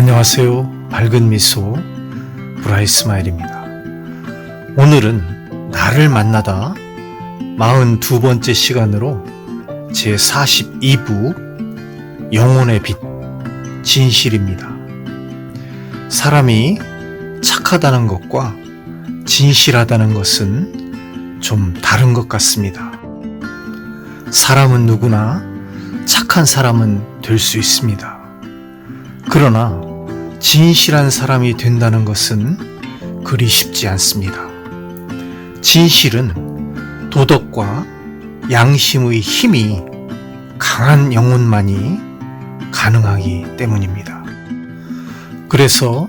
안녕하세요. 밝은 미소 브라이 스마일입니다. 오늘은 나를 만나다 42번째 시간으로 제 42부 영혼의 빛 진실입니다. 사람이 착하다는 것과 진실하다는 것은 좀 다른 것 같습니다. 사람은 누구나 착한 사람은 될 수 있습니다. 그러나 진실한 사람이 된다는 것은 그리 쉽지 않습니다. 진실은 도덕과 양심의 힘이 강한 영혼만이 가능하기 때문입니다. 그래서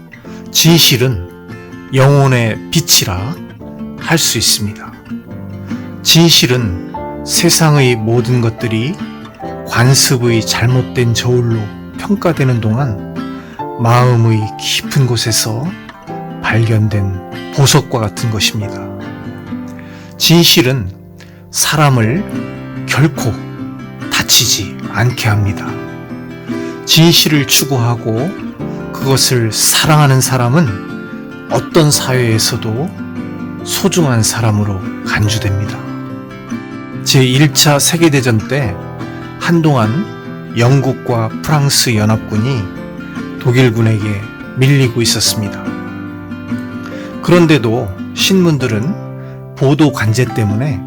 진실은 영혼의 빛이라 할 수 있습니다. 진실은 세상의 모든 것들이 관습의 잘못된 저울로 평가되는 동안 마음의 깊은 곳에서 발견된 보석과 같은 것입니다. 진실은 사람을 결코 다치지 않게 합니다. 진실을 추구하고 그것을 사랑하는 사람은 어떤 사회에서도 소중한 사람으로 간주됩니다. 제1차 세계대전 때 한동안 영국과 프랑스 연합군이 독일군에게 밀리고 있었습니다. 그런데도 신문들은 보도 관제 때문에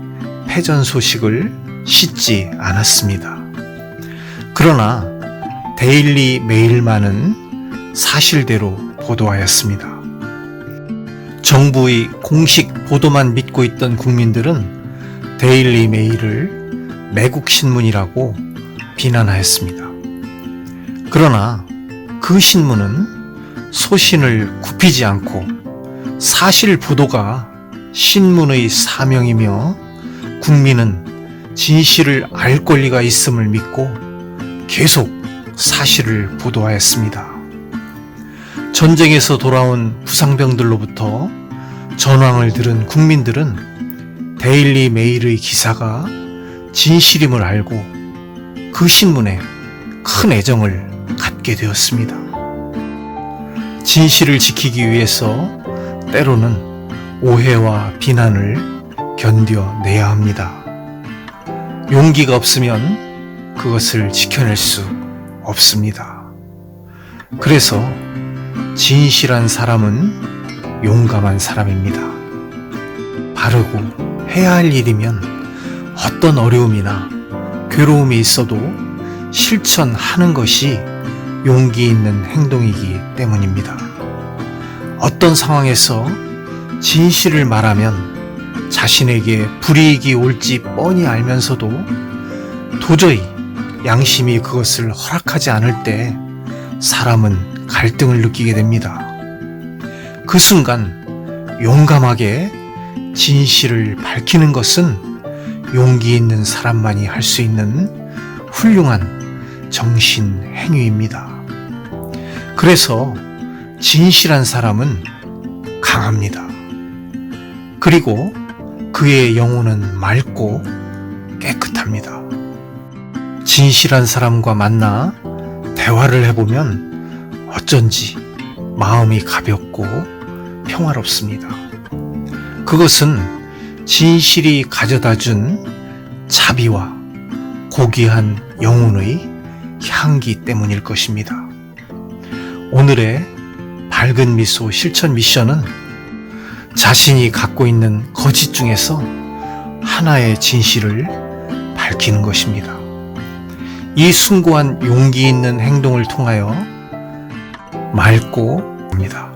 패전 소식을 싣지 않았습니다. 그러나 데일리 메일만은 사실대로 보도하였습니다. 정부의 공식 보도만 믿고 있던 국민들은 데일리 메일을 매국 신문이라고 비난하였습니다. 그러나 그 신문은 소신을 굽히지 않고 사실 보도가 신문의 사명이며 국민은 진실을 알 권리가 있음을 믿고 계속 사실을 보도하였습니다. 전쟁에서 돌아온 부상병들로부터 전황을 들은 국민들은 데일리 메일의 기사가 진실임을 알고 그 신문에 큰 애정을 갖게 되었습니다. 진실을 지키기 위해서 때로는 오해와 비난을 견뎌내야 합니다. 용기가 없으면 그것을 지켜낼 수 없습니다. 그래서 진실한 사람은 용감한 사람입니다. 바르고 해야 할 일이면 어떤 어려움이나 괴로움이 있어도 실천하는 것이 용기 있는 행동이기 때문입니다. 어떤 상황에서 진실을 말하면 자신에게 불이익이 올지 뻔히 알면서도 도저히 양심이 그것을 허락하지 않을 때 사람은 갈등을 느끼게 됩니다. 그 순간 용감하게 진실을 밝히는 것은 용기 있는 사람만이 할 수 있는 훌륭한 정신 행위입니다. 그래서 진실한 사람은 강합니다. 그리고 그의 영혼은 맑고 깨끗합니다. 진실한 사람과 만나 대화를 해보면 어쩐지 마음이 가볍고 평화롭습니다. 그것은 진실이 가져다 준 자비와 고귀한 영혼의 향기 때문일 것입니다. 오늘의 밝은 미소 실천 미션은 자신이 갖고 있는 거짓 중에서 하나의 진실을 밝히는 것입니다. 이 숭고한 용기 있는 행동을 통하여 맑고 합니다.